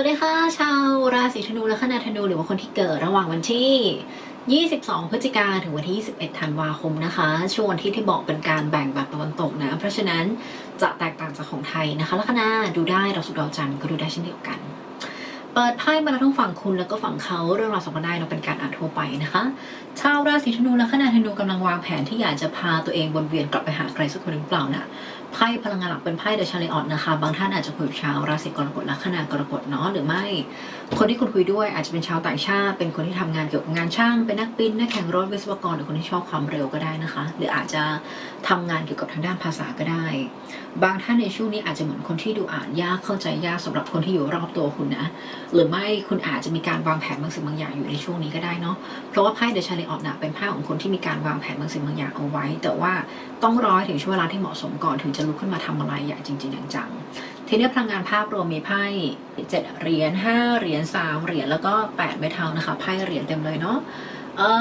วัสดีค่ะ ชาวราศีธนูและคณะธนูหรือว่าคนที่เกิดระหว่างวันที่ 22 พฤศจิกาถึงวันที่ 21 ธันวาคมนะคะ ช่วงวันที่ที่บอกเป็นการแบ่งแบบตะวันตกนะ เพราะฉะนั้นจะแตกต่างจากของไทยนะคะลัคนาดูได้ดาวศุกร์ดาวจันทร์ก็ดูได้เช่นเดียวกัน เปิดไพ่มาแล้วทั้งฝั่งคุณแล้วก็ฝั่งเขาเรื่องราวสองกันได้เราเป็นการอ่านทั่วไปนะคะ ชาวราศีธนูและคณะธนูกำลังวางแผนที่อยากจะพาตัวเองวนเวียนกลับไปหาใครสักคนหรือเปล่านะ ไพ่พลังงานหลักเป็นไพ่เดชาเลออตนะคะ บางท่านอาจจะคุยกับชาวราศีกรกฎและคณะกรกฎเนาะหรือไม่ คนที่คุณคุยด้วยอาจจะเป็นชาวต่างชาติ เป็นคนที่ทำงานเกี่ยวกับงานช่าง เป็นนักบินนักแข่งรถวิศวกรหรือคนที่ชอบความเร็วก็ได้นะคะ หรืออาจจะทำงานเกี่ยวกับทางด้านภาษาก็ได้ บางท่านในช่วงนี้อาจจะเหมือนคนที่ดูอ่านยากเข้าใจยากสำหรับคนที่อยู่รอบตัวคุณนะหรือไม่คุณอาจจะมีการวางแผนบางสิ่งบางอย่างอยู่ในช่วงนี้ก็ได้เนาะเพราะว่าไพ่เดชาเลออตนะเป็นไพ่ของคนที่มีการวางแผนบางสิ่งบางอย่างเอาไว้ แต่ว่าต้องรอถึงช่วงเวลาที่เหมาะสมก่อนถึงจะลุกขึ้นมาทำอะไรอย่างจริง ๆ จังๆทีนี้พลังงานภาพรวมมีไพ่เจ็ดเหรียญห้าเหรียญสามเหรียญแล้วก็แปดไม้เท้านะคะไพ่เหรียญเต็มเลยเนาะ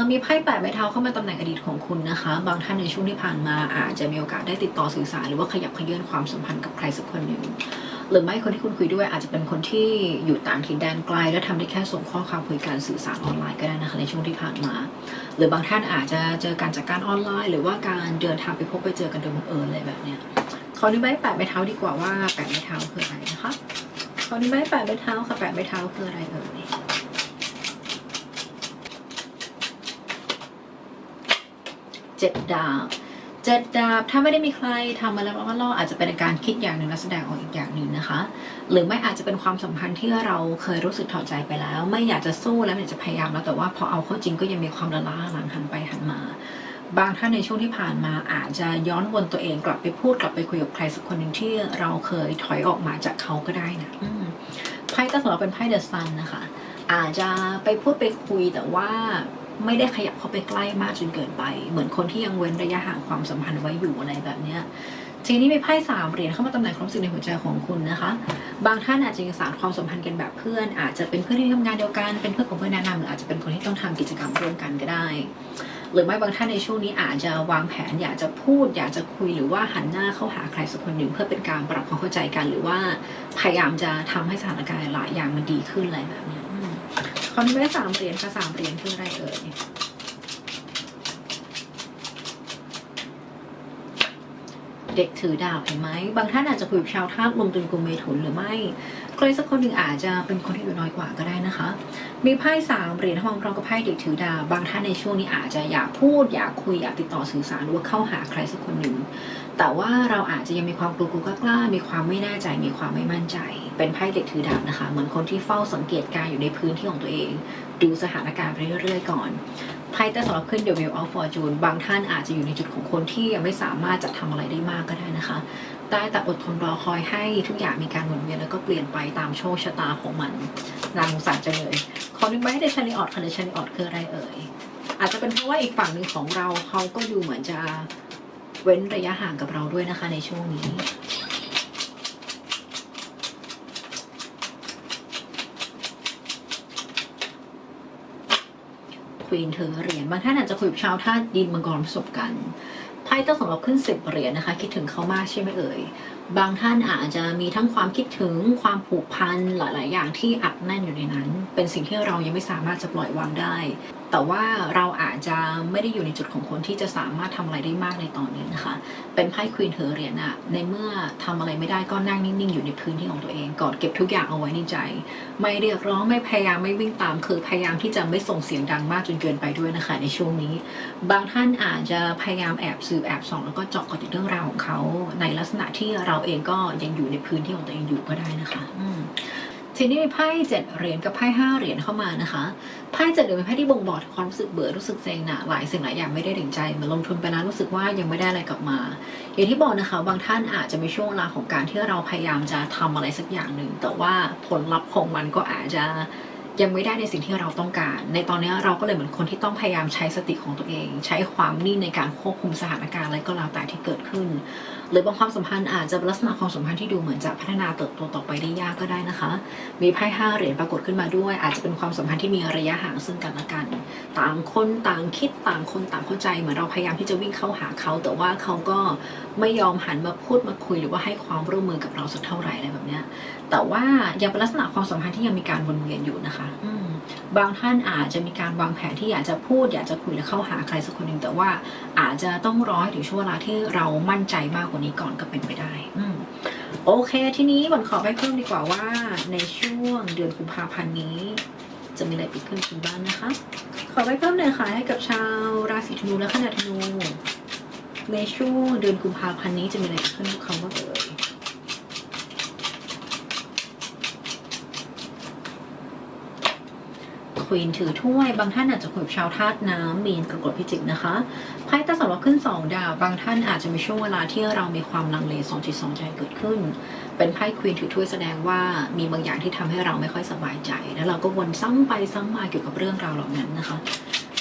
มีไพ่แปดไม้เท้าเข้ามาตำแหน่งอดีตของคุณนะคะ บางท่านในช่วงที่ผ่านมาอาจจะมีโอกาสได้ติดต่อสื่อสารหรือว่าขยับขยื่นความสัมพันธ์กับใครสักคนหนึ่งหรือไม่คนที่คุณคุยด้วยอาจจะเป็นคนที่อยู่ต่างถิ่นแดนไกล และทำได้แค่ส่งข้อความคุยการสื่อสารออนไลน์ก็ได้นะคะในช่วงที่ผ่านมา หรือบางท่านอาจจะเจอการจากการออนไลน์ หรือว่าการเดินทางไปพบไปเจอกันโดยบังเอิญอะไรแบบเนี้ย ขอนี้ใบแปดไม้เท้าดีกว่าว่าแปดไม้เท้าคืออะไรนะคะขอนี้ใบแปดไม้เท้าค่ะแปดไม้เท้าคืออะไรเอ่ยเจ็ดดาบเจ็ดดาบถ้าไม่ได้มีใครทำมาแล้วว่าล่ออาจจะเป็นการคิดอย่างหนึ่งและแสดงออกอีกอย่างหนึ่งนะคะ หรือไม่อาจจะเป็นความสัมพันธ์ที่เราเคยรู้สึกถอดใจไปแล้ว ไม่อยากจะสู้แล้วอยากจะพยายามแล้วแต่ว่าพอเอาเข้าจริงก็ยังมีความละล้าหลังหันไปหันมา บางท่านในช่วงที่ผ่านมาอาจจะย้อนวนตัวเองกลับไปพูดกลับไปคุยกับใครสักคนหนึ่งที่เราเคยถอยออกมาจากเขาก็ได้นะอืมไพ่ก็สำหรับเป็นไพ่เดอะซันนะคะ อาจจะไปพูดไปคุยแต่ว่าไม่ได้ขยับเข้าไปใกล้มากจนเกินไป เหมือนคนที่ยังเว้นระยะห่างความสัมพันธ์ไว้อยู่อะไรแบบเนี้ยทีนี้มีไพ่สามเหรียญเข้ามาตำแหน่งความรู้สึกในหัวใจของคุณนะคะ บางท่านอาจจะยังสานความสัมพันธ์กันแบบเพื่อน อาจจะเป็นเพื่อนที่ทำงานเดียวกัน เป็นเพื่อนของเพื่อนแนะนำหรืออาจจะเป็นคนที่ต้องทำกิจกรรมร่วมกันก็ได้ หรือไม่บางท่านในช่วงนี้อาจจะวางแผนอยากจะพูด อยากจะคุยหรือว่าหันหน้าเข้าหาใครสักคนหนึ่งเพื่อเป็นการปรับความเข้าใจกัน หรือว่าพยายามจะทำให้สถานการณ์หลายอย่างมันดีขึ้นอะไรแบบนี้ยอืมคราวนี้ไม่ได้สามเหรียญค่ะสามเหรียญคืออะไรเอ่ยเด็กถือดาบเห็นไหมบางท่านอาจจะคุยกับชาวธาตุลมตุลกุมเมถุนหรือไม่ใครสักคนหนึ่งอาจจะเป็นคนที่อายู่น้อยกว่าก็ได้นะคะ มีไพ่สามเหรียญทองพร้อมกับไพ่เด็กถือดาบบางท่านในช่วงนี้อาจจะอยากพูดอยากคุยอยากติดต่อสื่อสารหรือว่าเข้าหาใครสักคนหนึ่ง แต่ว่าเราอาจจะยังมีความกลัวกลัวกล้า มีความไม่แน่ใจมีความไม่มั่นใจ เป็นไพ่เด็กถือดาบนะคะ เหมือนคนที่เฝ้าสังเกตการ์อยู่ในพื้นที่ของตัวเอง ดูสถานการณ์ไปเรื่อยๆก่อนไพ่แต่สำหรับขึ้น The Wheel of Fortune บางท่านอาจจะอยู่ในจุดของคนที่ยังไม่สามารถจะทำอะไรได้มากก็ได้นะคะ ได้แต่อดทนรอคอยให้ทุกอย่างมีการหมุนเวียนแล้วก็เปลี่ยนไปตามโชคชะตาของมันนางสงสารจังเลยขอนึกไว้ในชาลีออดค่ะในชาลีออดคืออะไรเอ่ยอาจจะเป็นเพราะว่าอีกฝั่งหนึ่งของเราเขาก็ดูเหมือนจะเว้นระยะห่างกับเราด้วยนะคะในช่วงนี้ควีนถือเหรียญบางท่านอาจจะคุยกับชาวธาตุดินมังกรประสบกัน ไพ่ต้องสำหรับขึ้นสิบเหรียญนะคะ คิดถึงเขามากใช่ไหมเอ่ย บางท่านอาจจะมีทั้งความคิดถึงความผูกพันหลาย ๆ อย่างที่อัดแน่นอยู่ในนั้น เป็นสิ่งที่เรายังไม่สามารถจะปล่อยวางได้แต่ว่าเราอาจจะไม่ได้อยู่ในจุดของคนที่จะสามารถทำอะไรได้มากในตอนนี้นะคะ เป็นไพ่ควีนเธอเรียญอะในเมื่อทำอะไรไม่ได้ก็นั่งนิ่งๆ อยู่ในพื้นที่ของตัวเอง กอดเก็บทุกอย่างเอาไว้ในใจ ไม่เรียกร้องไม่พยายามไม่วิ่งตาม คือพยายามที่จะไม่ส่งเสียงดังมากจนเกินไปด้วยนะคะ ในช่วงนี้ บางท่านอาจจะพยายามแอบสืบแอบส่อง แล้วก็เจาะกระติดเรื่องราวของเขา ในลักษณะที่เราเองก็ยังอยู่ในพื้นที่ของตัวเองอยู่ก็ได้นะคะ อื ทีนี้มีไพ่เจ็ดเหรียญกับไพ่ห้าเหรียญเข้ามานะคะไพ่เจ็ดเหรียญเป็นไพ่ที่บ่งบอกถึงความรู้สึกเบื่อรู้สึกเซ็งหนะหลายสิ่งหลายอย่างไม่ได้ถึงใจเหมือนลงทุนไปแล้วรู้สึกว่ายังไม่ได้อะไรกลับมา อย่างที่บอกนะคะ บางท่านอาจจะมีช่วงเวลาของการที่เราพยายามจะทำอะไรสักอย่างหนึ่ง แต่ว่าผลลัพธ์ของมันก็อาจจะยังไม่ได้ในสิ่งที่เราต้องการ ในตอนนี้เราก็เลยเหมือนคนที่ต้องพยายามใช้สติของตัวเอง ใช้ความนิ่งในการควบคุมสถานการณ์อะไรก็แล้วแต่ที่เกิดขึ้น หรือบางความสัมพันธ์อาจจะลักษณะความสัมพันธ์ที่ดูเหมือนจะพัฒนาเติบโตต่อไปได้ยากก็ได้นะคะ มีไพ่ห้าเหรียญปรากฏขึ้นมาด้วย อาจจะเป็นความสัมพันธ์ที่มีระยะห่างซึ่งกันและกัน ต่างคนต่างคิดต่างคนต่างเข้าใจเหมือนเราพยายามที่จะวิ่งเข้าหาเขา แต่ว่าเขาก็ไม่ยอมหันมาพูดมาคุยหรือว่าให้ความร่วมมือกับเราสักเท่าไหร่อะไรแบบเนี้ยแต่ว่ายังเป็นลักษณะความสัมพันธ์ที่ยังมีการวนเวียนอยู่นะคะอื บางท่านอาจจะมีการวางแผนที่อยากจะพูด อยากจะคุยและเข้าหาใครสักคนหนึ่งแต่ว่าอาจจะต้องรอให้ถึงช่วงเวลาที่เรามั่นใจมากกว่านี้ก่อนก็เป็นไปได้อืโอเค ทีนี้บันขอไปเพิ่มดีกว่าว่า ในช่วงเดือนกุมภาพันธ์นี้ จะมีอะไรเกิดขึ้นคุณบ้างนะคะ ขอไปเพิ่มหน่อยค่ะให้กับชาวราศีธนูและขนาธนู ในช่วงเดือนกุมภาพันธ์นี้จะมีอะไรเกิดขึ้นบเขาบ้างเอ่ย ควีนถือถ้วย บางท่านอาจจะคุยกับชาวธาตุน้ำมีนกรกฎพิจิกนะคะไพ่ตาสำหรับขึ้นสองดาว บางท่านอาจจะมีช่วงเวลาที่เรามีความลังเลสองจิตสองใจเกิดขึ้น เป็นไพ่ควีนถือถ้วยแสดงว่ามีบางอย่างที่ทำให้เราไม่ค่อยสบายใจ แล้วเราก็วนซ้ำไปซ้ำมาเกี่ยวกับเรื่องราวเหล่านั้นนะคะ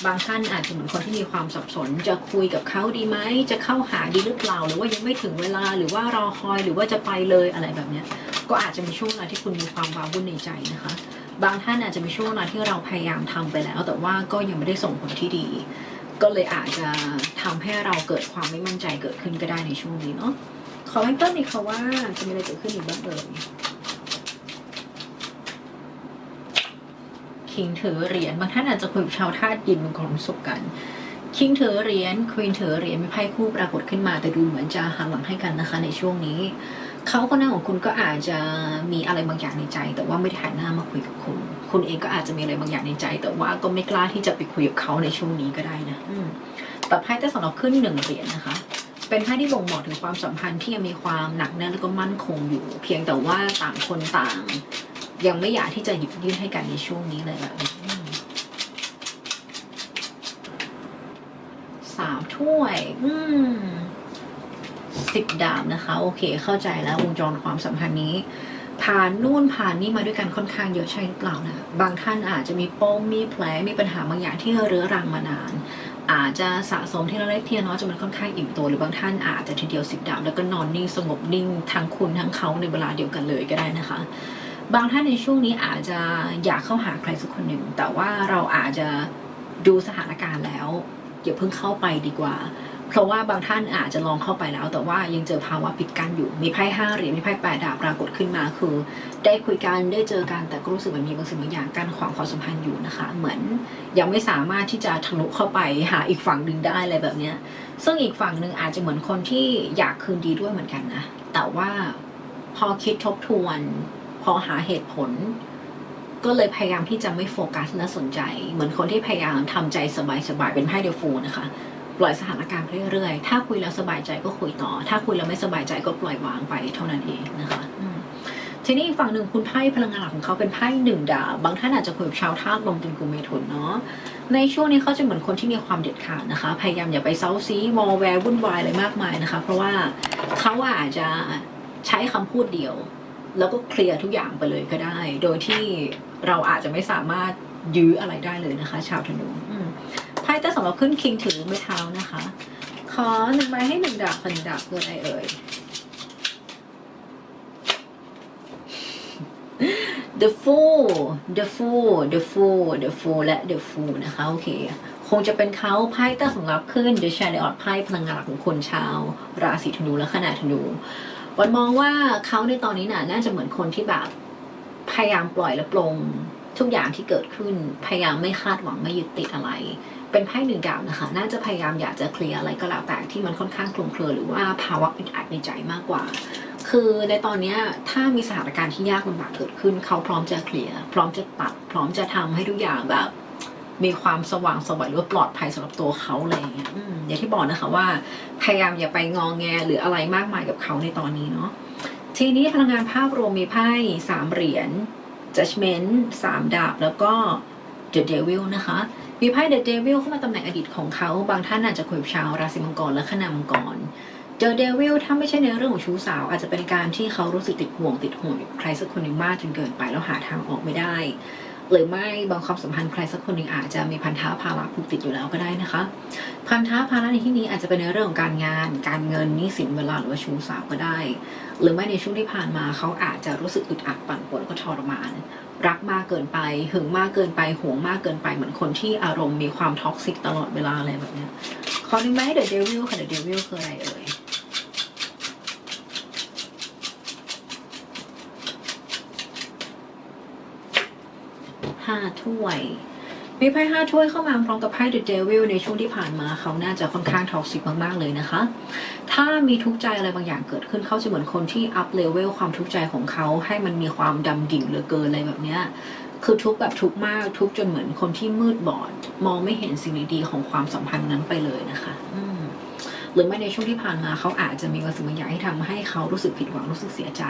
บางท่านอาจจะเหมือนคนที่มีความสับสน จะคุยกับเขาดีไหมจะเข้าหาดีหรือเปล่า หรือว่ายังไม่ถึงเวลาหรือว่ารอคอยหรือว่าจะไปเลยอะไรแบบนี้ก็อาจจะมีช่วงเวลาที่คุณมีความว้าวุ่นในใจนะคะ บางท่านอาจจะมีช่วงเวลาที่เราพยายามทำไปแล้ว แต่ว่าก็ยังไม่ได้ส่งผลที่ดี ก็เลยอาจจะทำให้เราเกิดความไม่มั่นใจเกิดขึ้นก็ได้ในช่วงนี้เนาะขอให้ต้นอีกค่ะว่าจะมีอะไรเกิดขึ้นอีกบ้างเอ่ยคิงถือเหรียญบางท่านอาจจะคุยกับชาวธาตุดินเป็นความสุขกันคิงถือเหรียญควีนถือเหรียญมีไพ่คู่ปรากฏขึ้นมาแต่ดูเหมือนจะหันหลังให้กันนะคะในช่วงนี้ เขาคนหน้าของคุณก็อาจจะมีอะไรบางอย่างในใจ แต่ว่าไม่ได้หันหน้ามาคุยกับคุณ คุณเองก็อาจจะมีอะไรบางอย่างในใจ แต่ว่าก็ไม่กล้าที่จะไปคุยกับเขาในช่วงนี้ก็ได้นะอืมแต่ไพ่แต่สำหรับขึ้นหนึ่งเหรียญนะคะ เป็นไพ่ที่บ่งบอกถึงความสัมพันธ์ที่ยังมีความหนักแน่นแล้วก็มั่นคงอยู่ เพียงแต่ว่าต่างคนต่าง ยังไม่อยากที่จะหยิบยื่นให้กันในช่วงนี้เลยแบบนี้สามถ้วย อืม สิบดาบนะคะ โอเค เข้าใจแล้ววงจรความสัมพันธ์นี้ ผ่านนู่นผ่านนี่มาด้วยกันค่อนข้างเยอะใช่หรือเปล่านะบางท่านอาจจะมีปมมีแผลมีปัญหาบางอย่างที่เรื้อรังมานาน อาจจะสะสมที่ละเล็กทีละน้อยจนมันค่อนข้างอิ่มตัว หรือบางท่านอาจจะทีเดียวสิบดาบแล้วก็นอนนิ่งสงบนิ่งทั้งคุณทั้งเขาในเวลาเดียวกันเลยก็ได้นะคะ บางท่านในช่วงนี้อาจจะอยากเข้าหาใครสักคนหนึ่งแต่ว่าเราอาจจะดูสถานการณ์แล้วอย่าเพิ่งเข้าไปดีกว่า เพราะว่าบางท่านอาจจะลองเข้าไปแล้ว แต่ว่ายังเจอภาวะปิดกั้นอยู่ มีไพ่ห้าเหรียญมีไพ่แปดดาบปรากฏขึ้นมาคือ ได้คุยกันได้เจอกันแต่ก็รู้สึกเหมือนมีบางสิ่งบางอย่างกั้นขวางความสัมพันธ์อยู่นะคะ เหมือนยังไม่สามารถที่จะทะลุเข้าไปหาอีกฝั่งหนึ่งได้อะไรแบบเนี้ยซึ่งอีกฝั่งหนึ่งอาจจะเหมือนคนที่อยากคืนดีด้วยเหมือนกันนะแต่ว่าพอคิดทบทวน พอหาเหตุผล ก็เลยพยายามที่จะไม่โฟกัสและสนใจ เหมือนคนที่พยายามทำใจสบายๆเป็นไพ่เดฟูนะคะ ปล่อยสถานการณ์ไปเรื่อยๆ ถ้าคุยแล้วสบายใจก็คุยต่อ ถ้าคุยแล้วไม่สบายใจก็ปล่อยวางไปเท่านั้นเองนะคะอืมทีนี้อีกฝั่งหนึ่งคุณไพ่พลังงานหลักของเขาเป็นไพ่หนึ่งดาบบางท่านอาจจะคุยกับชาวธาตุลมเป็นกุมเมถุนเนาะในช่วงนี้เขาจะเหมือนคนที่มีความเด็ดขาดนะคะ พยายามอย่าไปเซาซีวอลแวร์วุ่นวายอะไรมากมายนะคะ เพราะว่าเขาอาจจะใช้คำพูดเดียว แล้วก็เคลียร์ทุกอย่างไปเลยก็ได้ โดยที่เราอาจจะไม่สามารถยื้ออะไรได้เลยนะคะ ชาวธนูอืมไพ่ แต่สำหรับขึ้นคิงถือไม้เท้านะคะ ขอหนึ่งใบให้หนึ่งดาบหนึ่งดาบคืออะไรเอ่ย The Fool The Fool The Fool The Fool และ The Fool นะคะโอเคคงจะเป็นเขาไพ่ตั้งสำรับขึ้น The Chariot ไพ่พลังงานหลักของคนชาว ราศีธนูและขนาดธนูวันมองว่าเขาในตอนนี้น่ะน่าจะเหมือนคนที่แบบพยายามปล่อยและปลงทุกอย่างที่เกิดขึ้น พยายามไม่คาดหวังไม่ยึดติดอะไร เป็นไพ่หนึ่งดาวนะคะ น่าจะพยายามอยากจะเคลียร์อะไรก็แล้วแต่ที่มันค่อนข้างคลุมเครือหรือว่าภาวะอึดอัดในใจมากกว่า คือในตอนนี้ถ้ามีสถานการณ์ที่ยากลำบากเกิดขึ้น เขาพร้อมจะเคลียร์พร้อมจะตัด พร้อมจะทำให้ทุกอย่างแบบ มีความสว่างสวัยหรือว่าปลอดภัยสำหรับตัวเขาอะไรอย่างเงี้ยอืมอย่างที่บอกนะคะว่า พยายามอย่าไปงองแงหรืออะไรมากมายกับเขาในตอนนี้เนาะทีนี้พลังงานภาพรวมมีไพ่สามเหรียญ judgment สามดาบแล้วก็ the devil นะคะ มีไพ่เดอะเดวิลเข้ามาตำแหน่งอดีตของเขา บางท่านอาจจะคุยกับชาวราศีมังกรและขนามังกรเจอเดวิลถ้าไม่ใช่ในเรื่องของชู้สาว อาจจะเป็นการที่เขารู้สึกติดห่วงติดห่วงใครสักคนหนึ่งมากจนเกินไปแล้วหาทางออกไม่ได้ หรือไม่บางความสัมพันธ์ใครสักคนหนึ่งอาจจะมีพันธะภาระผูกติดอยู่แล้วก็ได้นะคะ พันธะภาระในที่นี้อาจจะเป็นในเรื่องของการงาน การเงินหนี้สินเวลาหรือว่าชู้สาวก็ได้ หรือไม่ในช่วงที่ผ่านมาเขาอาจจะรู้สึกอึดอัดปั่นป่วนก็ทรมาน รักมากเกินไปหึงมากเกินไปห่วงมากเกินไปเหมือนคนที่อารมณ์มีความท็อกซิกตลอดเวลาอะไรแบบนี้ยขอหนึ่งไหมเดอะเดวิลค่ะเดอะเดวิลคืออะไรเอ่ย ห้าถ้วย มีไพ่ห้าถ้วยเข้ามาพร้อมกับไพ่ The Devil ในช่วงที่ผ่านมาเขาน่าจะค่อนข้างท็อกซิกมากๆเลยนะคะ ถ้ามีทุกข์ใจอะไรบางอย่างเกิดขึ้นเขาจะเหมือนคนที่อัพเลเวลความทุกข์ใจของเขาให้มันมีความดำดิ่งเหลือเกินอะไรแบบเนี้ยคือทุกแบบทุกมากทุกจนเหมือนคนที่มืดบอด มองไม่เห็นสิ่งดีๆของความสัมพันธ์นั้นไปเลยนะคะหรือไม่ในช่วงที่ผ่านมาเขาอาจจะมีบางสิ่งบางอย่างที่ทำให้เขารู้สึกผิดหวังรู้สึกเสียใจ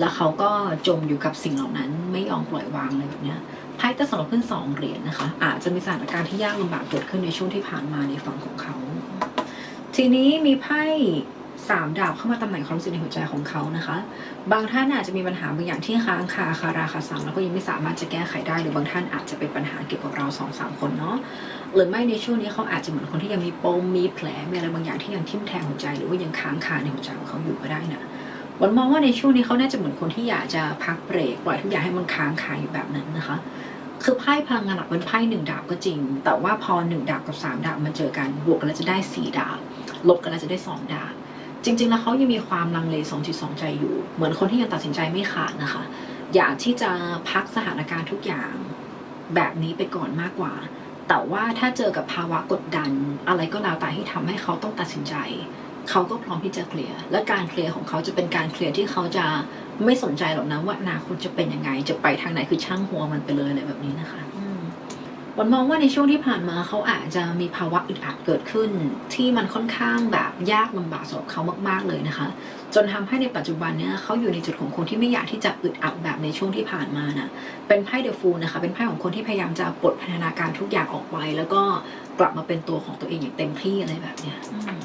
แล้วเขาก็จมอยู่กับสิ่งเหล่านั้นไม่ยอมปล่อยวางอะไรแบบเนี้ยไพ่จะสำหรับขึ้นสองเหรียญนะคะ อาจจะมีสถานการณ์ที่ยากลำบากเกิดขึ้นในช่วงที่ผ่านมาในฝั่งของเขา ทีนี้มีไพ่สามดาบเข้ามาตำแหน่งความรู้สึกในหัวใจของเขานะคะ บางท่านอาจจะมีปัญหาบางอย่างที่ค้างคาคาราคาซังแล้วก็ยังไม่สามารถจะแก้ไขได้ หรือบางท่านอาจจะเป็นปัญหาเกี่ยวกับเราสองสามคนเนาะหรือไม่ในช่วงนี้เขาอาจจะเหมือนคนที่ยังมีปมมีแผลมีอะไรบางอย่างที่ยังทิ่มแทงหัวใจ หรือว่ายังค้างคาในหัวใจของเขาอยู่ก็ได้นะ วันมองว่าในช่วงนี้เขาน่าจะเหมือนคนที่อยากจะพักเบรกปล่อยทุกอย่างให้มันค้างคาอยู่แบบนั้นนะคะ คือไพ่พลังงานหลักเป็นไพ่หนึ่งดาบก็จริง แต่ว่าพอหนึ่งดาบกับสามดาบมาเจอกันบวกกันแล้วจะได้สี่ดาบลบกันแล้วจะได้สองดาบจริง ๆ แล้วเขายังมีความลังเลสองจิตสองใจอยู่ เหมือนคนที่ยังตัดสินใจไม่ขาดนะคะ อยากที่จะพักสถานการณ์ทุกอย่าง แบบนี้ไปก่อนมากกว่า แต่ว่าถ้าเจอกับภาวะกดดัน อะไรก็แล้วแต่ที่ทำให้เขาต้องตัดสินใจ เขาก็พร้อมที่จะเคลียร์และการเคลียร์ของเขาจะเป็นการเคลียร์ที่เขาจะไม่สนใจหรอกนะว่าอนาคตจะเป็นยังไง จะไปทางไหนคือช่างหัวมันไปเลยอะไรแบบนี้นะคะอืมวันมองว่าในช่วงที่ผ่านมาเขาอาจจะมีภาวะอึดอัดเกิดขึ้น ที่มันค่อนข้างแบบยากลำบากสำหรับเขามากๆเลยนะคะ จนทำให้ในปัจจุบันเนี้ยเขาอยู่ในจุดของคนที่ไม่อยากที่จะอึดอัดแบบในช่วงที่ผ่านมานะเป็นไพ่เดอะฟูนะคะ เป็นไพ่ของคนที่พยายามจะปลดพันธนาการทุกอย่างออกไป แล้วก็กลับมาเป็นตัวของตัวเองอย่างเต็มที่อะไรแบบเนี้ยอืม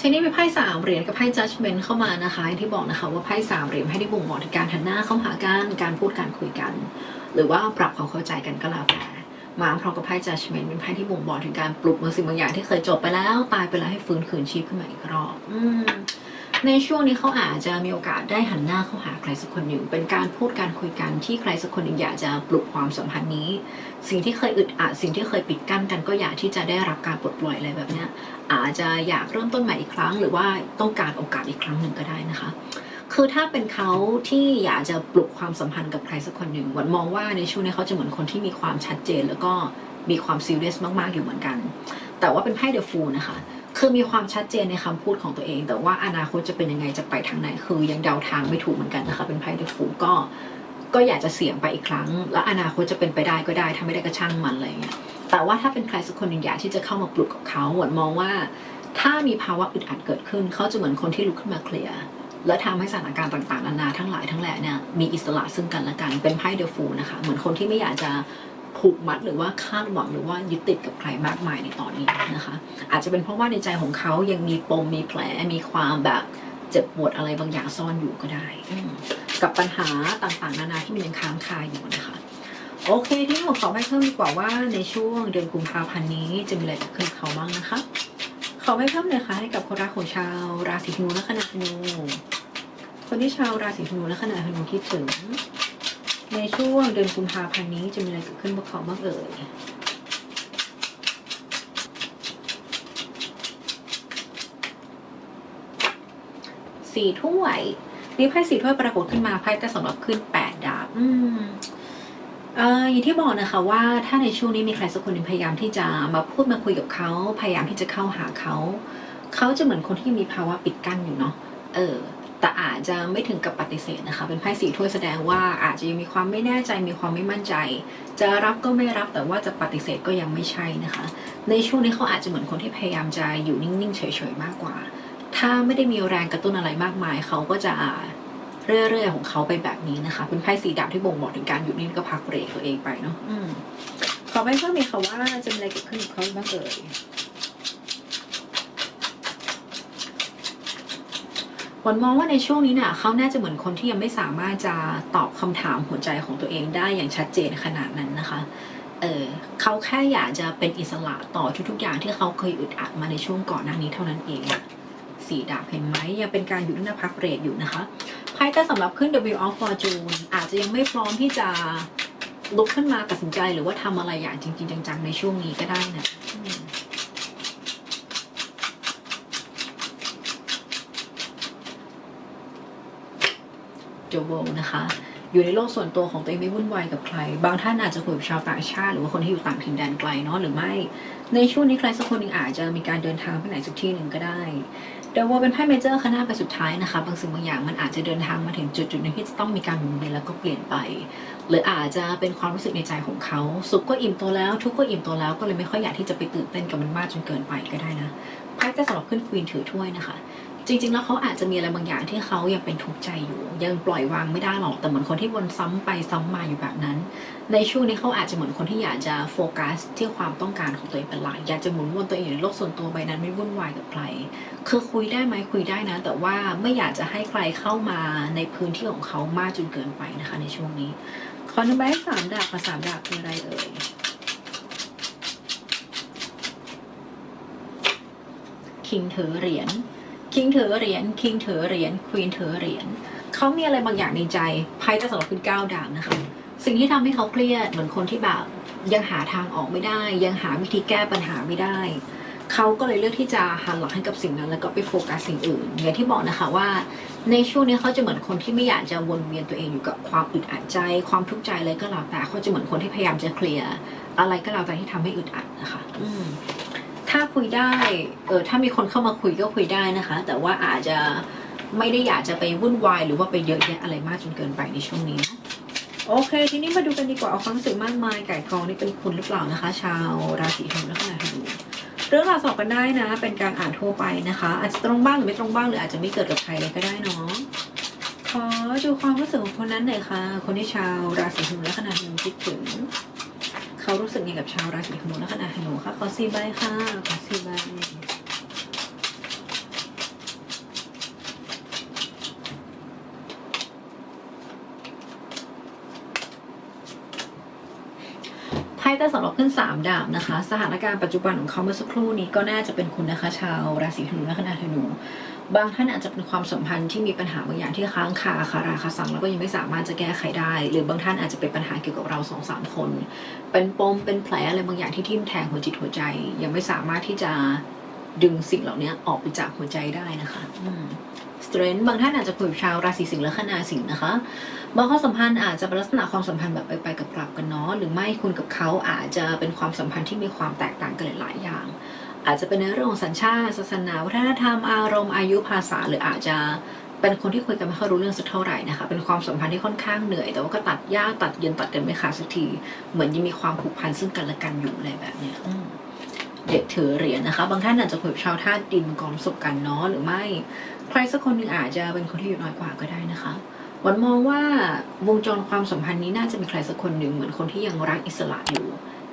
ทีนี้มีไพ่สามเหรียญกับไพ่ judgment เข้ามานะคะที่บอกนะคะว่าไพ่สามเหรียญให้ที่บ่งบอกถึงการหันหน้าเข้าหากันการพูดการคุยกัน หรือว่าปรับความเข้าใจกันก็แล้วแต่มาพร้อมกับไพ่ judgment เป็นไพ่ที่บ่งบอกถึงการปลุกบางสิ่งบางอย่างที่เคยจบไปแล้ว ตายไปแล้วให้ฟื้นคืนชีพขึ้นมาอีกรอบอืม ในช่วงนี้เขาอาจจะมีโอกาสได้หันหน้าเข้าหาใครสักคนหนึ่ง เป็นการพูดการคุยกันที่ใครสักคนหนึ่งอยากจะปลุกความสัมพันธ์นี้ สิ่งที่เคยอึดอัดสิ่งที่เคยปิดกั้นกันก็อยากที่จะได้รับการปลดปล่อยอะไรแบบนี้อาจจะอยากเริ่มต้นใหม่อีกครั้ง หรือว่าต้องการโอกาสอีกครั้งหนึ่งก็ได้นะคะ คือถ้าเป็นเขาที่อยากจะปลุกความสัมพันธ์กับใครสักคนหนึ่งหวันมองว่าในช่วงนี้เขาจะเหมือนคนที่มีความชัดเจน แล้วก็มีความซีเรียสมากๆอยู่เหมือนกัน แต่ว่าเป็นไพ่เดอะฟูลนะคะ คือมีความชัดเจนในคำพูดของตัวเอง แต่ว่าอนาคตจะเป็นยังไงจะไปทางไหน คือยังเดาทางไม่ถูกเหมือนกันนะคะเป็นไพ่เดฟูก็ก็อยากจะเสี่ยงไปอีกครั้ง แล้วอนาคตจะเป็นไปได้ก็ได้ถ้าไม่ได้ก็ช่างมันอะไรอย่างเงี้ยแต่ว่าถ้าเป็นใครสักคนหนึ่งอยากที่จะเข้ามาปลุกกับเขาหวนมองว่า ถ้ามีภาวะอึดอัดเกิดขึ้น เขาจะเหมือนคนที่ลุกขึ้นมาเคลียร์และทำให้สถานการณ์ต่างๆนานาทั้งหลายทั้งแหล่เนี่ยมีอิสระซึ่งกันและกันเป็นไพ่เดฟูนะคะเหมือนคนที่ไม่อยากจะ ผูกมัดหรือว่าคาดหวังหรือว่ายึดติดกับใครมากมายในตอนนี้นะคะ อาจจะเป็นเพราะว่าในใจของเขายังมีปมมีแผลมีความแบบเจ็บปวดอะไรบางอย่างซ่อนอยู่ก็ได้ กับปัญหาต่างๆ นานาที่มันยังค้างคาอยู่นะคะ โอเคที่ผมขอให้เพิ่มดีกว่าว่าในช่วงเดือนกุมภาพันธ์นี้จะมีอะไรเกิดขึ้นเขาบ้างนะคะ ขอให้เพิ่มเลยค่ะให้กับคนรักของชาวราศีธนูและคณะธนูคนที่ชาวราศีธนูและคณะธนูคิดถึง ในช่วงเดือนกุมภาพันธ์นี้จะมีอะไรเกิดขึ้นกับเขาบ้างเอ่ยสี่ถ้วยมีไพ่สี่ถ้วยปรากฏขึ้นมาไพ่แต่สำหรับขึ้นแปดดาบอืมเอ่ออย่างที่บอกนะคะว่าถ้าในช่วงนี้มีใครสักคนนึงพยายามที่จะมาพูดมาคุยกับเขาพยายามที่จะเข้าหาเขา เขาจะเหมือนคนที่มีภาวะปิดกั้นอยู่เนาะเออ แต่อาจจะไม่ถึงกับปฏิเสธนะคะ เป็นไพ่สีถ้วยแสดงว่าอาจจะยังมีความไม่แน่ใจมีความไม่มั่นใจ จะรับก็ไม่รับแต่ว่าจะปฏิเสธก็ยังไม่ใช่นะคะ ในช่วงนี้เขาอาจจะเหมือนคนที่พยายามจะอยู่นิ่งๆเฉยๆมากกว่า ถ้าไม่ได้มีแรงกระตุ้นอะไรมากมาย เขาก็จะเรื่อยๆของเขาไปแบบนี้นะคะ เป็นไพ่สีดำที่บ่งบอกถึงการหยุดนิ่งก็พักเบรกตัวเองไปเนาะอืมขอไปเพิ่มอีกค่ะว่าจะมีอะไรเกิดขึ้นกับเขาบ้างเอ่ย วันมองว่าในช่วงนี้เนี่ยเขาน่าจะเหมือนคนที่ยังไม่สามารถจะตอบคำถามหัวใจของตัวเองได้อย่างชัดเจนขนาดนั้นนะคะ เออเขาแค่อยากจะเป็นอิสระต่อทุกๆอย่างที่เขาเคยอึดอัดมาในช่วงก่อนหน้านี้เท่านั้นเองสีดาบเห็นไหมยังเป็นการหยุดนิ่งและพักเบรกอยู่นะคะไพ่แต่สำหรับขึ้น W of Fortune อาจจะยังไม่พร้อมที่จะลุกขึ้นมาตัดสินใจหรือว่าทำอะไรอย่างจริง ๆ จังๆ ในช่วงนี้ก็ได้นะ โจโบนะคะ อยู่ในโลกส่วนตัวของตัวเองไม่วุ่นวายกับใคร บางท่านอาจจะคุยกับชาวต่างชาติ หรือว่าคนที่อยู่ต่างถิ่นแดนไกลเนาะหรือไม่ ในช่วงนี้ใครสักคนหนึ่งอาจจะมีการเดินทางไปไหนสักที่หนึ่งก็ได้เดวเป็นไพ่เมเจอร์คณะไปสุดท้ายนะคะ บางสิ่งบางอย่างมันอาจจะเดินทางมาถึงจุดจุดหนึงที่จะต้องมีการหมุนเวียนแล้วก็เปลี่ยนไป หรืออาจจะเป็นความรู้สึกในใจของเขา สุขก็อิ่มตัวแล้ว ทุกข์ก็อิ่มตัวแล้วก็เลยไม่ค่อยอยากที่จะไปตื่นเต้นกับมันมากจนเกินไปก็ได้นะไพ่จะสำหรับขึ้นควีนถือถ้วยนะคะ จริง ๆ แล้วเขาอาจจะมีอะไรบางอย่างที่เขายังเป็นทุกข์ใจอยู่ ยังปล่อยวางไม่ได้หรอกแต่เหมือนคนที่วนซ้ำไปซ้ำมาอยู่แบบนั้น ในช่วงนี้เขาอาจจะเหมือนคนที่อยากจะโฟกัสที่ความต้องการของตัวเองเป็นหลักอยากจะหมุนวนตัวเองอยู่ในโลกส่วนตัวใบนั้นไม่วุ่นวายกับใครคือคุยได้ไหมคุยได้นะ แต่ว่าไม่อยากจะให้ใครเข้ามาในพื้นที่ของเขามากจนเกินไปนะคะ ในช่วงนี้ขอนึ่งใบให้สามดาบกับสามดาบคืออะไรเอ่ยคิงถือเหรียญ คิงถือเหรียญคิงถือเหรียญควีนถือเหรียญเขามีอะไรบางอย่างในใจไพ่จะสำหรับคุณก้าวดาบนะคะ สิ่งที่ทำให้เขาเครียดเหมือนคนที่แบบยังหาทางออกไม่ได้ ยังหาวิธีแก้ปัญหาไม่ได้เขาก็เลยเลือกที่จะหันหลังให้กับสิ่งนั้น แล้วก็ไปโฟกัสสิ่งอื่นอย่างที่บอกนะคะว่า ในช่วงนี้เขาจะเหมือนคนที่ไม่อยากจะวนเวียนตัวเองอยู่กับความอึดอัดใจ ความทุกข์ใจอะไรก็แล้วแต่เขาจะเหมือนคนที่พยายามจะเคลียร์อะไรก็แล้วแต่ที่ทำให้อึดอัดนะคะ อืม ถ้าคุยได้เออถ้ามีคนเข้ามาคุยก็คุยได้นะคะ แต่ว่าอาจจะไม่ได้อยากจะไปวุ่นวายหรือว่าไปเยอะแยะอะไรมากจนเกินไปในช่วงนี้นะโอเค ทีนี้มาดูกันดีกว่าเอาความรู้สึกมากมายไก่กองนี่เป็นคุณหรือเปล่านะคะ ชาวราศีธนูและขณะธนูเรื่องราวสอบกันได้นะ เป็นการอ่านทั่วไปนะคะ อาจจะตรงบ้างหรือไม่ตรงบ้างหรืออาจจะไม่เกิดกับใครเลยก็ได้เนาะขอดูความรู้สึกของคนนั้นหน่อยค่ะ คนที่ชาวราศีธนูและขณะธนูคิดถึง เขารู้สึกยังไงกับชาวราศีธนูและขณะธนูค่ะขอสี่ใบค่ะขอสี่ใบไพ่แต่สำหรับขึ้นสามดาบนะคะ สถานการณ์ปัจจุบันของเขาเมื่อสักครู่นี้ก็น่าจะเป็นคุณนะคะ ชาวราศีธนูและขณะธนู บางท่านอาจจะเป็นความสัมพันธ์ที่มีปัญหาบางอย่างที่ค้างคาคาราคาซังแล้วก็ยังไม่สามารถจะแก้ไขได้ หรือบางท่านอาจจะเป็นปัญหาเกี่ยวกับเราสองสามคน เป็นปมเป็นแผลอะไรบางอย่างที่ทิ่มแทงหัวจิตหัวใจ ยังไม่สามารถที่จะดึงสิ่งเหล่านี้ออกไปจากหัวใจได้นะคะสเตรนบางท่านอาจจะคุยกับชาวราศีสิงห์และคนาสิงห์นะคะบางความสัมพันธ์อาจจะเป็นลักษณะความสัมพันธ์แบบไปไปกับกลับกันเนาะหรือไม่คุณกับเขาอาจจะเป็นความสัมพันธ์ที่มีความแตกต่างกันหลายๆอย่าง อาจจะเป็นในเรื่องของสัญชาติศาสนา วัฒนธรรมอารมณ์อายุภาษา หรืออาจจะเป็นคนที่คุยกันไม่ค่อยรู้เรื่องสักเท่าไหร่นะคะ เป็นความสัมพันธ์ที่ค่อนข้างเหนื่อย แต่ว่าก็ตัดยากตัดเย็นตัดกันไม่ขาดสักที เหมือนยังมีความผูกพันซึ่งกันและกันอยู่อะไรแบบเนี้ยอืมเด็กถือเหรียญนะคะ บางท่านอาจจะคุยกับชาวธาตุดินกองประสบการณ์เนาะหรือไม่ ใครสักคนหนึ่งอาจจะเป็นคนที่อยู่น้อยกว่าก็ได้นะคะวันมองว่าวงจรความสัมพันธ์นี้น่าจะมีใครสักคนหนึ่งเหมือนคนที่ยังรักอิสระอยู่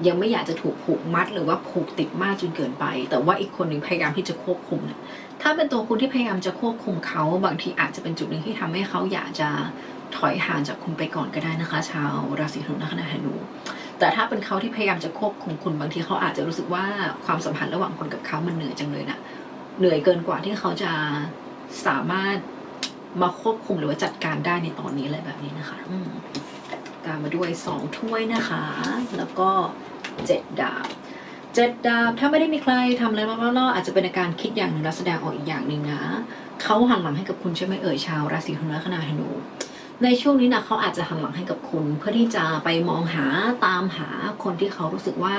ยังไม่อยากจะถูกผูกมัด หรือว่าผูกติดมากจนเกินไป แต่ว่าอีกคนหนึ่งพยายามที่จะควบคุมเนี่ยถ้าเป็นตัวคุณที่พยายามจะควบคุมเขา บางทีอาจจะเป็นจุดหนึ่งที่ทำให้เขาอยากจะถอยห่างจากคุณไปก่อนก็ได้นะคะ ชาวราศีธนูและคะธนูแต่ถ้าเป็นเขาที่พยายามจะควบคุมคุณบางทีเขาอาจจะรู้สึกว่าความสัมพันธ์ระหว่างคนกับเขามันเหนื่อยจังเลยนะเหนื่อยเกินกว่าที่เขาจะสามารถมาควบคุมหรือว่าจัดการได้ในตอนนี้อะไรแบบนี้นะคะตามมาด้วยสองถ้วยนะคะ แล้วก็ เจ็ดดาบเจ็ดดาบถ้าไม่ได้มีใครทำอะไรมาล่อๆอาจจะเป็นอาการคิดอย่างหนึ่งแล้วแสดงออกอีกอย่างหนึ่งนะเขาหันหลังให้กับคุณใช่ไหมเอ่ยชาวราศีธนูและคณะธนูในช่วงนี้นะเขาอาจจะหันหลังให้กับคุณ เพื่อที่จะไปมองหาตามหาคนที่เขารู้สึกว่า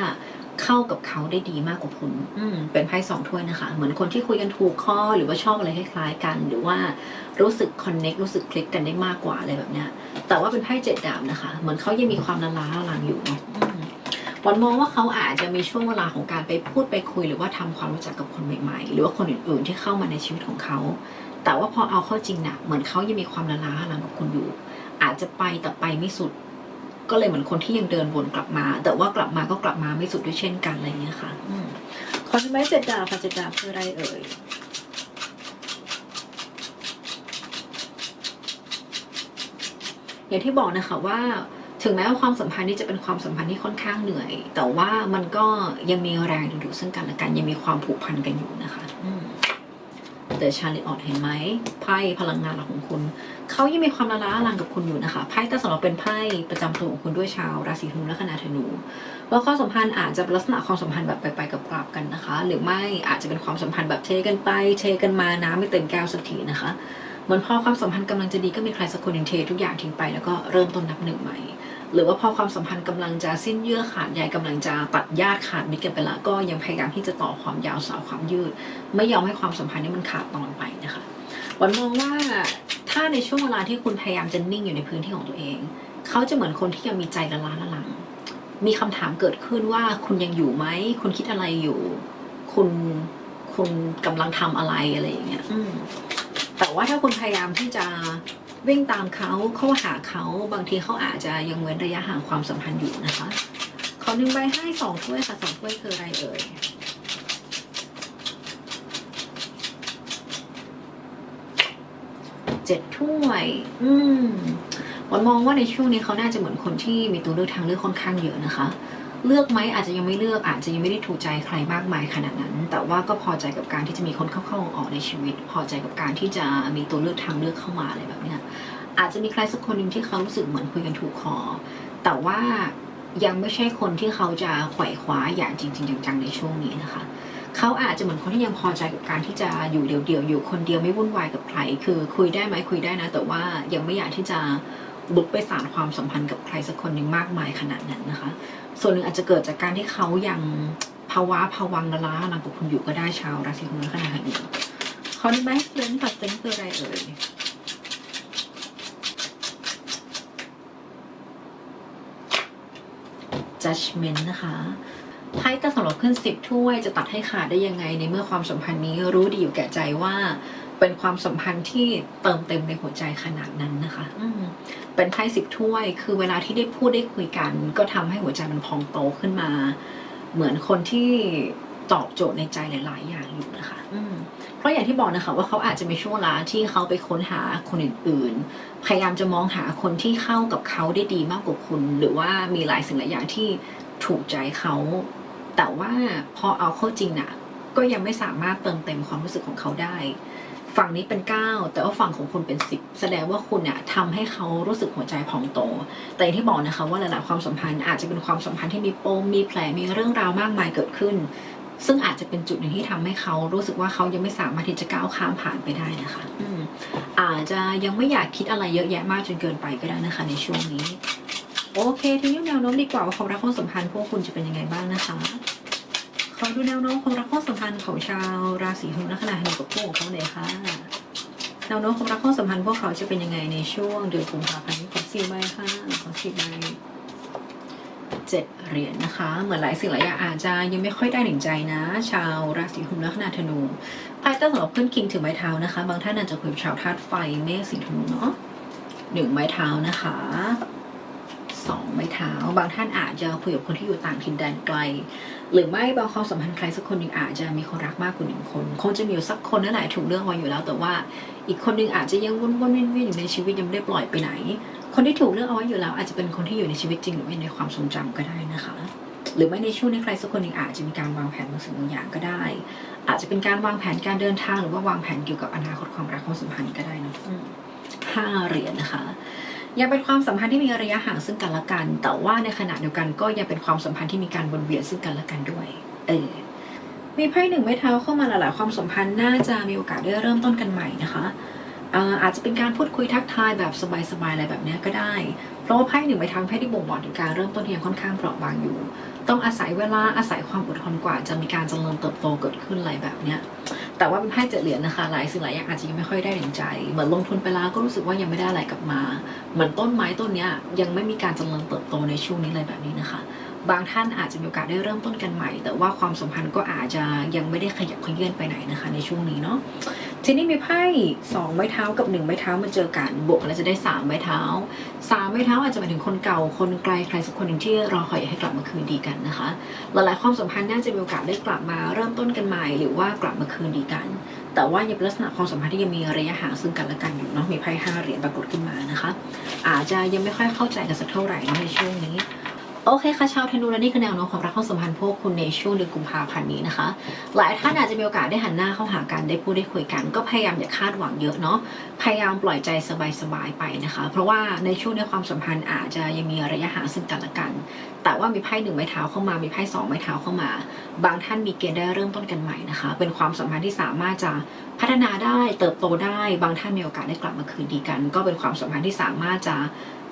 เข้ากับเขาได้ดีมากกว่าคุณ อืม เป็นไพ่สองถ้วยนะคะ เหมือนคนที่คุยกันถูกข้อหรือว่าชอบอะไรคล้ายๆกัน หรือว่ารู้สึกคอนเน็กรู้สึกคลิกกันได้มากกว่าอะไรแบบเนี้ยแต่ว่าเป็นไพ่เจ็ดดาบนะคะ เหมือนเขายังมีความละล้าละลังอยู่เนาะ อืมวันมองว่าเขาอาจจะมีช่วงเวลาของการไปพูดไปคุย หรือว่าทำความรู้จักกับคนใหม่ๆ หรือว่าคนอื่นๆที่เข้ามาในชีวิตของเขา แต่ว่าพอเอาเข้าจริงนะเหมือนเขายังมีความละล้าละลังกับคุณอยู่ อาจจะไปแต่ไปไม่สุด ก็เลยเหมือนคนที่ยังเดินวนกลับมา แต่ว่ากลับมาก็กลับมาไม่สุดด้วยเช่นกันอะไรอย่างเงี้ยค่ะอืมขอใช่ไหมเจ็ดดาบค่ะเจ็ดดาบคืออะไรเอ่ยอย่างที่บอกนะคะว่า ถึงแม้ว่าความสัมพันธ์นี้จะเป็นความสัมพันธ์ที่ค่อนข้างเหนื่อย แต่ว่ามันก็ยังมีแรงดึงดูดซึ่งกันและกันยังมีความผูกพันกันอยู่นะคะแต่ชาลิออดเห็นไหมไพ่พลังงานหลักของคุณเขายังมีความละล้าลังกับคุณอยู่นะคะไพ่แต่สำหรับเป็นไพ่ประจำตัวของคุณด้วยชาวราศีธนูและคณะธนูว่าความสัมพันธ์อาจจะลักษณะความสัมพันธ์แบบไปๆกับกลับกันนะคะ หรือไม่อาจจะเป็นความสัมพันธ์แบบเทกันไปเทกันมาน้ำไม่เต็มแก้วสักทีนะคะเหมือนพอความสัมพันธ์กำลังจะดีก็มีใครสักคนหนึ่งเททุกอย่างทิ้งไปแล้วก็เริ่มต้นนับหนึ่งใหม่ หรือว่าพอความสัมพันธ์กำลังจะสิ้นเยื่อขาดใยกำลังจะตัดญาติขาดมิตรกันไปแล้วก็ยังพยายามที่จะต่อความยาวสาวความยืด ไม่ยอมให้ความสัมพันธ์นี้มันขาดตอนไปนะคะวันมองว่าถ้าในช่วงเวลาที่คุณพยายามจะนิ่งอยู่ในพื้นที่ของตัวเอง เขาจะเหมือนคนที่ยังมีใจละล้าละลังมีคำถามเกิดขึ้นว่าคุณยังอยู่ไหมคุณคิดอะไรอยู่ คุณคุณกำลังทำอะไรอะไรอย่างเงี้ย แต่ว่าถ้าคุณพยายามที่จะวิ่งตามเขาเข้าหาเขาบางทีเขาอาจจะยังเว้นระยะห่างความสัมพันธ์อยู่นะคะขอหนึ่งใบให้สองถ้วยค่ะสองถ้วยคืออะไรเอ่ยเจ็ดถ้วย อืมวันมองว่าในช่วงนี้เขาน่าจะเหมือนคนที่มีตัวเลือกทางเลือกค่อนข้างเยอะนะคะ เลือกไหมอาจจะยังไม่เลือกอาจจะยังไม่ได้ถูกใจใครมากมายขนาดนั้น แต่ว่าก็พอใจกับการที่จะมีคนเข้าๆออกๆในชีวิต พอใจกับการที่จะมีตัวเลือกทางเลือกเข้ามาอะไรแบบนี้อาจจะมีใครสักคนหนึ่งที่เขารู้สึกเหมือนคุยกันถูกคอแต่ว่ายังไม่ใช่คนที่เขาจะไขว่คว้าอย่างจริง ๆ จังๆในช่วงนี้นะคะเขาอาจจะเหมือนคนที่ยังพอใจกับการที่จะอยู่เดี่ยวๆอยู่คนเดียวไม่วุ่นวายกับใคร คือคุยได้ไหมคุยได้นะ แต่ว่ายังไม่อยากที่จะบุกไปสานความสัมพันธ์กับใครสักคนหนึ่งมากมายขนาดนั้นนะคะ ส่วนหนึ่งอาจจะเกิดจากการที่เขายังภาวะภวังละล้าลังกับคุณอยู่ก็ได้ชาวราศีกุมขนาดนี้ขอได้ไหมเรื่องตัดเต็นคืออะไรเอ่ย judgment นะคะไพ่ตาสำหรับขึ้นสิบถ้วยจะตัดให้ขาดได้ยังไงในเมื่อความสัมพันธ์นี้รู้ดีอยู่แก่ใจว่า เป็นความสัมพันธ์ที่เติมเต็มในหัวใจขนาดนั้นนะคะอืมเป็นไพ่สิบถ้วย คือเวลาที่ได้พูดได้คุยกัน ก็ทำให้หัวใจมันพองโตขึ้นมา เหมือนคนที่ตอบโจทย์ในใจหลาย ๆ อย่างอยู่นะคะอืมเพราะอย่างที่บอกนะคะ ว่าเขาอาจจะมีช่วงเวลาที่เขาไปค้นหาคนอื่น ๆ พยายามจะมองหาคนที่เข้ากับเขาได้ดีมากกว่าคุณ หรือว่ามีหลายสิ่งหลายอย่างที่ถูกใจเขา แต่ว่าพอเอาเข้าจริงน่ะก็ยังไม่สามารถเติมเต็มความรู้สึกของเขาได้ ฝั่งนี้เป็น 9 แต่ว่าฝั่งของคุณเป็น 10 แสดงว่าคุณเนี่ยทำให้เขารู้สึกหัวใจพองโต แต่อย่างที่บอกนะคะว่าหลายๆความสัมพันธ์อาจจะเป็นความสัมพันธ์ที่มีปมมีแผลมีเรื่องราวมากมายเกิดขึ้น ซึ่งอาจจะเป็นจุดหนึ่งที่ทำให้เขารู้สึกว่าเขายังไม่สามารถที่จะก้าวข้ามผ่านไปได้นะคะอืมอาจจะยังไม่อยากคิดอะไรเยอะแยะมากจนเกินไปก็ได้นะคะ ในช่วงนี้ โอเคทีนี้แนวโน้มดีกว่าว่าความรักความสัมพันธ์พวกคุณจะเป็นยังไงบ้างนะคะ ขอดูแนวโน้มความรักความสัมพันธ์ของชาวราศีธนูลัคนาธนูกับคู่ของเขาเลยค่ะแนวโน้มความรักความสัมพันธ์พวกเขาจะเป็นยังไงในช่วงเดือนกุมภาพันธ์นี้ขอสี่ใบค่ะขอสี่ใบเจ็ดเหรียญนะคะ เหมือนหลายสิ่งหลายอย่างอาจจะยังไม่ค่อยได้หนึ่งใจนะ ชาวราศีกุมลัคนาธนูไพ่ใต้สำหรับเพื่อนคิงถือไม้เท้านะคะ บางท่านอาจจะคุยกับชาวธาตุไฟเมษสิงธนูเนาะหนึ่งไม้เท้านะคะสองไม้เท้า บางท่านอาจจะคุยกับคนที่อยู่ต่างถิ่นแดนไกล หรือไม่บางความสัมพันธ์ใครสักคนหนึ่งอาจจะมีคนรักมากกว่าหนึ่งคนคงจะมีอยู่สักคนนั่นแหละถูกเลือกไว้อยู่แล้ว แต่ว่าอีกคนหนึ่งอาจจะยังวนวนๆเวียนๆอยู่ในชีวิตยังไม่ได้ปล่อยไปไหน คนที่ถูกเลือกเอาไว้อยู่แล้ว อาจจะเป็นคนที่อยู่ในชีวิตจริงหรือไม่ในความทรงจำก็ได้นะคะ หรือไม่ในช่วงนี้ใครสักคนหนึ่งอาจจะมีการวางแผนบางสิ่งบางอย่างก็ได้ อาจจะเป็นการวางแผนการเดินทางหรือว่าวางแผนเกี่ยวกับอนาคตความรักความสัมพันธ์ก็ได้นะห้าเหรียญนะคะ ยังเป็นความสัมพันธ์ที่มีระยะห่างซึ่งกันและกัน แต่ว่าในขณะเดียวกันก็ยังเป็นความสัมพันธ์ที่มีการวนเวียนซึ่งกันและกันด้วย เออ มีไพ่หนึ่งไม้เท้าเข้ามาหลายๆความสัมพันธ์น่าจะมีโอกาสได้เริ่มต้นกันใหม่นะคะ อาจจะเป็นการพูดคุยทักทายแบบสบายๆอะไรแบบนี้ก็ได้ เพราะว่าไพ่หนึ่งไม้เท้าเป็นไพ่ที่บ่งบอกถึงการเริ่มต้นที่ยังค่อนข้างเปราะบางอยู่ ต้องอาศัยเวลาอาศัยความอดทนกว่าจะมีการเจริญเติบโตเกิดขึ้นอะไรแบบเนี้ยแต่ว่าเป็นไพ่เจ็ดเหรียญนะคะหลายสิ่งหลายอย่างอาจจะยังไม่ค่อยได้ดังใจ เหมือนลงทุนไปแล้วก็รู้สึกว่ายังไม่ได้อะไรกลับมา เหมือนต้นไม้ต้นเนี้ยยังไม่มีการเจริญเติบโตในช่วงนี้อะไรแบบนี้นะคะ บางท่านอาจจะมีโอกาสได้เริ่มต้นกันใหม่ แต่ว่าความสัมพันธ์ก็อาจจะยังไม่ได้ขยับขยื่นไปไหนนะคะ ในช่วงนี้เนาะทีนี้มีไพ่สองไม้เท้ากับหนึ่งไม้เท้ามาเจอกันบวกแล้วจะได้สามไม้เท้าสามไม้เท้าอาจจะหมายถึงคนเก่าคนไกลใครสักคนหนึ่งที่รอคอยให้กลับมาคืนดีกันนะคะ หลายๆความสัมพันธ์น่าจะมีโอกาสได้กลับมาเริ่มต้นกันใหม่หรือว่ากลับมาคืนดีกัน แต่ว่ายังเป็นลักษณะความสัมพันธ์ที่ยังมีระยะห่างซึ่งกันและกันอยู่เนาะมีไพ่ห้าเหรียญปรากฏขึ้นมานะคะ อาจจะยังไม่ค่อยเข้าใจกันสักเท่าไหร่นะในช่วงนี้ โอเคค่ะชาวธนูและนี่คือแนวโน้มของรักความสัมพันธ์พวกคุณในช่วงเดือนกุมภาพันธ์นี้นะคะ หลายท่านอาจจะมีโอกาสได้หันหน้าเข้าหากันได้พูดได้คุยกัน ก็พยายามอย่าคาดหวังเยอะเนาะพยายามปล่อยใจสบายๆไปนะคะ เพราะว่าในช่วงนี้ความสัมพันธ์อาจจะยังมีระยะห่างซึ่งกันและกัน แต่ว่ามีไพ่หนึ่งไม้เท้าเข้ามามีไพ่สองไม้เท้าเข้ามา บางท่านมีเกณฑ์ได้เริ่มต้นกันใหม่นะคะ เป็นความสัมพันธ์ที่สามารถจะพัฒนาได้เติบโตได้ บางท่านมีโอกาสได้กลับมาคืนดีกัน ก็เป็นความสัมพันธ์ที่สามารถจะ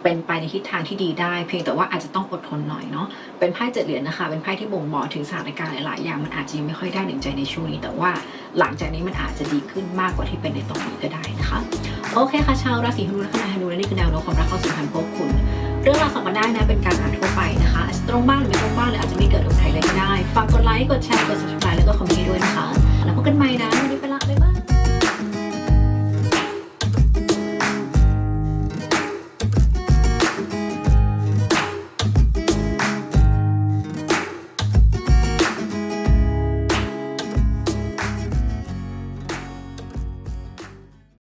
เป็นไปในทิศทางที่ดีได้ เพียงแต่ว่าอาจจะต้องอดทนหน่อยเนาะเป็นไพ่เจ็ดเหรียญนะคะ เป็นไพ่ที่บ่งบอกถึงสถานการณ์หลายๆอย่างมันอาจจะยังไม่ค่อยได้หนึ่งใจในช่วงนี้ แต่ว่าหลังจากนี้มันอาจจะดีขึ้นมากกว่าที่เป็นในตอนนี้ก็ได้นะคะ โอเคค่ะชาวราศีธนูและคณะธนูและนี่คือแนวโน้มความรักควาสัมพันพวกคุณ เรื่องราวสัมพันได้นะเป็นการอ่านทั่วไปนะคะอาจจะตรงบ้างหรือไม่ตรงบ้างหรืออาจจะไม่เกิดกับใครเลยก็ได้ฝากกดไลค์กดแชร์กด subscribe แล้วก็คอมเมนต์ด้วยนะคะแล้วพบกันใหม่นะ